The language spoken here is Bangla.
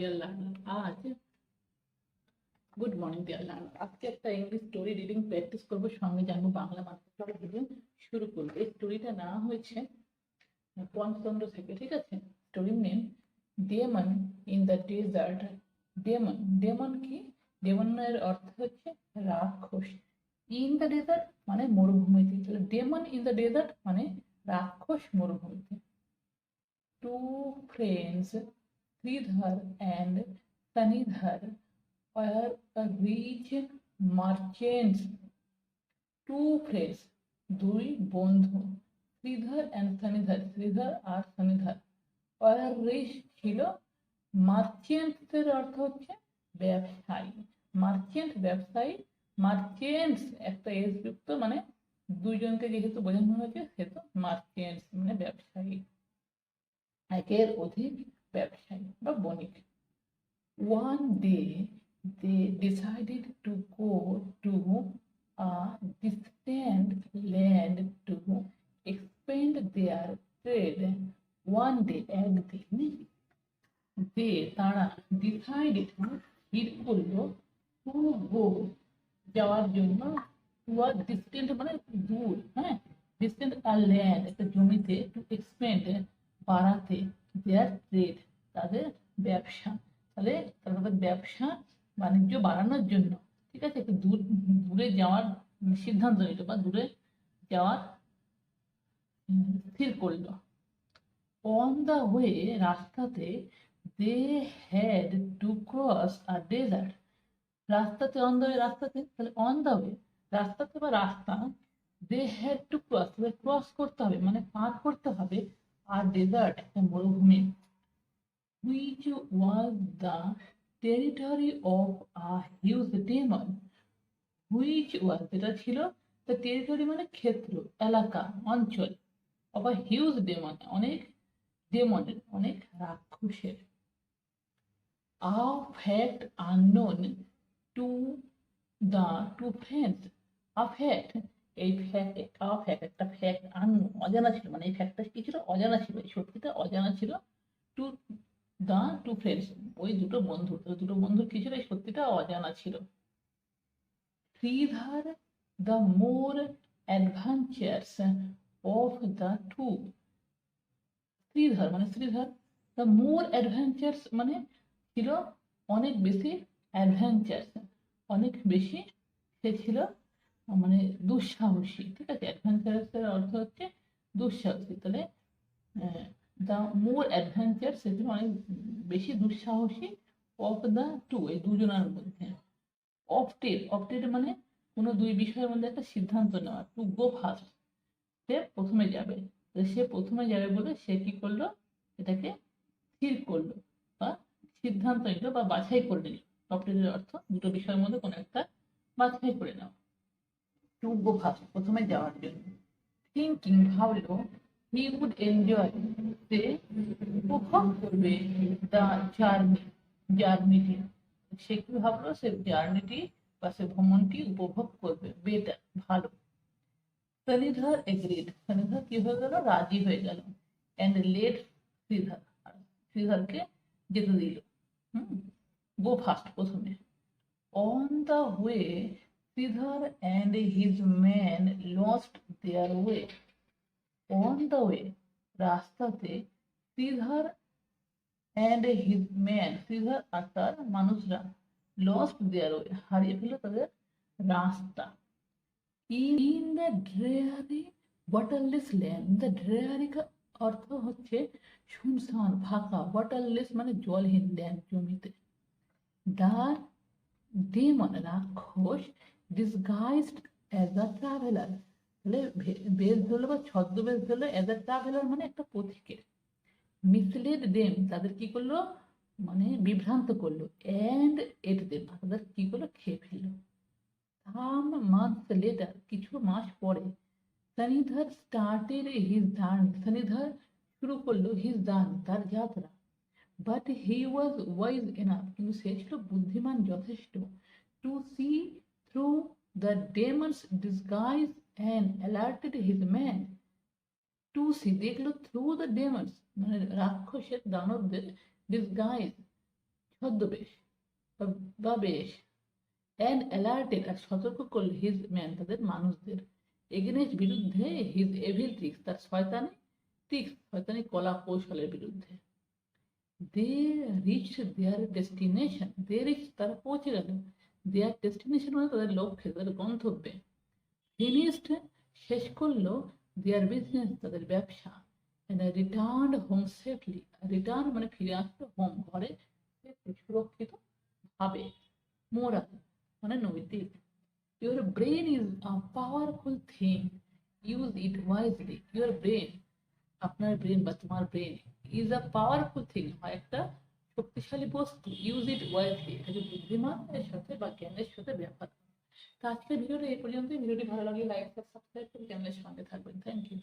ডিয়ার লার্নার আজ গুড মর্নিং ডিয়ার লার্নার আজকে একটা ইংলিশ স্টোরি রিডিং প্র্যাকটিস করব, সঙ্গে জানব বাংলা মাত্র ভিডিও শুরু করব। এই স্টোরিটা নেওয়া হয়েছে, পঞ্চতন্ত্র থেকে, ঠিক আছে? স্টোরির name demon in the desert demon demon কি? ডেমনের অর্থ হচ্ছে রাক্ষস। ইন দ্য ডেজার্ট মানে মরুভূমিতে। তাহলে ডেমন ইন দ্য ডেজার্ট মানে রাক্ষস মরুভূমিতে। Two friends Sridhar and Sanidhar were a rich merchants. Two friends, দুই বন্ধু শ্রীধর অ্যান্ড সানিধার শ্রীধর আর সানিধার ওয়ার রিচ ছিল। মার্চেন্টসের অর্থ হচ্ছে ব্যবসায়ী। মার্চেন্ট ব্যবসায়ী মার্চেন্টস একটা এস যুক্ত মানে দুইজনকে যেহেতু বোঝানো হয়েছে সেহেতু মার্চেন্টস মানে ব্যবসায়ী। একের অধিক ব্যবসায়ী বা বণিক one day they decided to go to a distant land to expand their trade. One day একদিন দে তারা ডিসাইডেড স্থির করল টু গো যাওয়ার জন্য টু আর ডিস্টেন্ট মানে দূর হ্যাঁ ডিস্টেন্ট আর ল্যান্ড একটা জমিতে টু এক্সপেন্ড বাড়াতে দেয়ার ট্রেড তাদের ব্যবসা। তাহলে তাদের ব্যবসা বাণিজ্য বাড়ানোর জন্য, ঠিক আছে? একটু দূর, দূরে যাওয়ার সিদ্ধান্ত নিল বা দূরে যাওয়ার স্থির করল। অন দ্য ওয়ে রাস্তাতে দে হ্যাড টু ক্রস আর ডেজার্ট রাস্তাতে অন দ্য ওয়ে রাস্তাতে? তাহলে অন দ্য ওয়ে রাস্তাতে বা রাস্তা they had to cross cross করতে হবে মানে পার করতে হবে আর ডেজার্ট একটা মরুভূমি which was the territory of a huge demon which was যেটা ছিল তা টেরিটরি মানে ক্ষেত্র, এলাকা, অঞ্চল. অফ আ হিউজ ডেমন অনেক ডেমনের অনেক রাক্ষসের। A fact unknown to the two fans a fact এই ফ্যাক্ট a fact, একটা ফ্যাক্ট unknown অজানা ছিল মানে এই ফ্যাক্টটা কি ছিল? অজানা ছিল। এই সত্যিটা অজানা ছিল টু দা টু ফ্রেন্ডস ওই দুটো বন্ধু। দুটো বন্ধুর কি ছিল? এই সত্যিটা অজানা ছিল। Sridhar the more adventurous of the two Sridhar মানে শ্রীধর দ্য মোর অ্যাডভেঞ্চার্স মানে ছিল অনেক বেশি অ্যাডভেঞ্চার্স অনেক বেশি সে ছিল মানে দুঃসাহসী, ঠিক আছে? অ্যাডভেঞ্চারাসের অর্থ হচ্ছে দুঃসাহসী। তাহলে দ্য মোর অ্যাডভেঞ্চার সেটি অনেক বেশি দুঃসাহসী অফ দ্য টু এই দুজনের মধ্যে। অপটেড অপটেড মানে কোনো দুই বিষয়ের মধ্যে একটা সিদ্ধান্ত নেওয়া টু গো ফার্স্ট সে প্রথমে যাবে। সে প্রথমে যাবে বলে সে কি করল? এটাকে স্থির করল, বা সিদ্ধান্ত নিল, বা বাছাই করে নিল। অপটেডের অর্থ, দুটো বিষয়ের মধ্যে কোনো একটা বাছাই করে নেওয়া টু গো ফার্স্ট প্রথমে যাওয়ার জন্য। থিঙ্কিং ভাবলো হি উড এনজয় সে উপভোগ করবে দ্য জার্নি জার্নিটি সে কি ভাবলো? সে জার্নিটি বা সে ভ্রমণটি উপভোগ করবে। বেটার ভালো। শনিধর এগ্রিড শনিধর কি হয়ে গেল? রাজি হয়ে গেল। And let Sridhar. শ্রীধরকে যেতে দিল। হুম? গো ফার্স্ট প্রথমে। On the way Sridhar and his man lost their way on the way রাস্তাতে Sridhar and his man Sridhar আর তার মানুষরা লস্ট দেয়ার ওয়ে হারিয়ে ফেলল তাদের রাস্তা। In the dreary waterless land the dreary অর্থ হচ্ছে শুনশান, ফাঁকা ওয়াটারলেস মানে জলহীন ল্যান্ড জমিতে। দ্য ডেমন রাক্ষস ডিসগাইজড অ্যাজ আ ট্রাভেলার তাহলে বেশ ধরলো বা ছদ্মবেশ ধরলো অ্যাজ আ ট্রাভেলার মানে একটা পথিকের মিসলেড দেম তাদের কি করল? মানে বিভ্রান্ত করল। অ্যান্ড এট দেম তাদের কি করল? খেয়ে ফেলল। সাম মান্থস লেটার কিছু মাস পরে, Sanidhar started his journey Sanidhar শুরু করল হিজ জার্নি তার যাত্রা। But he was wise enough কিন্তু সে ছিল বুদ্ধিমান, যথেষ্ট। To see through the demon's disguise and alerted his man to see দেখল থ্রু দ্য ডেমন্স মানে রাক্ষসের দানবদের ডিসগাইজ ছদ্মবেশ বা- বা বেশ অ্যান্ড অ্যালার্টেড আর সতর্ক করল হিজ ম্যান তাদের মানুষদের। এগেনেস্ট বিরুদ্ধে হিজ এভিল ট্রিক্স তার শয়তানি ট্রিক্স শয়তানি কলা কৌশলের বিরুদ্ধে। They reach their destination they reach তারা পৌঁছে গেল। দেয়ার ডেস্টিনেশন মানে তাদের লক্ষ্যে তাদের গন্তব্যে ফিনিশড শেষ করল দেয়ার বিজনেস তাদের ব্যবসা। রিটার্ন হোম সেফলি রিটার্ন মানে ফিরে আসলো হোম ঘরে সুরক্ষিত ভাবে। মোরাল মানে নৈতিক। Your brain is a powerful thing use it wisely your brain আপনার ব্রেন বা তোমার brain is a powerful thing হয় একটা শক্তিশালী বস্তু ইউজ ইট ওয়াইজলি এটাকে বুদ্ধিমানের সাথে বা জ্ঞানের সাথে ব্যবহার করুন। তো আজকের ভিডিওটা এই পর্যন্তই। ভিডিওটি ভালো লাগলে লাইক সাবস্ক্রাইব করে চ্যানেলের সঙ্গে থাকবেন। Thank you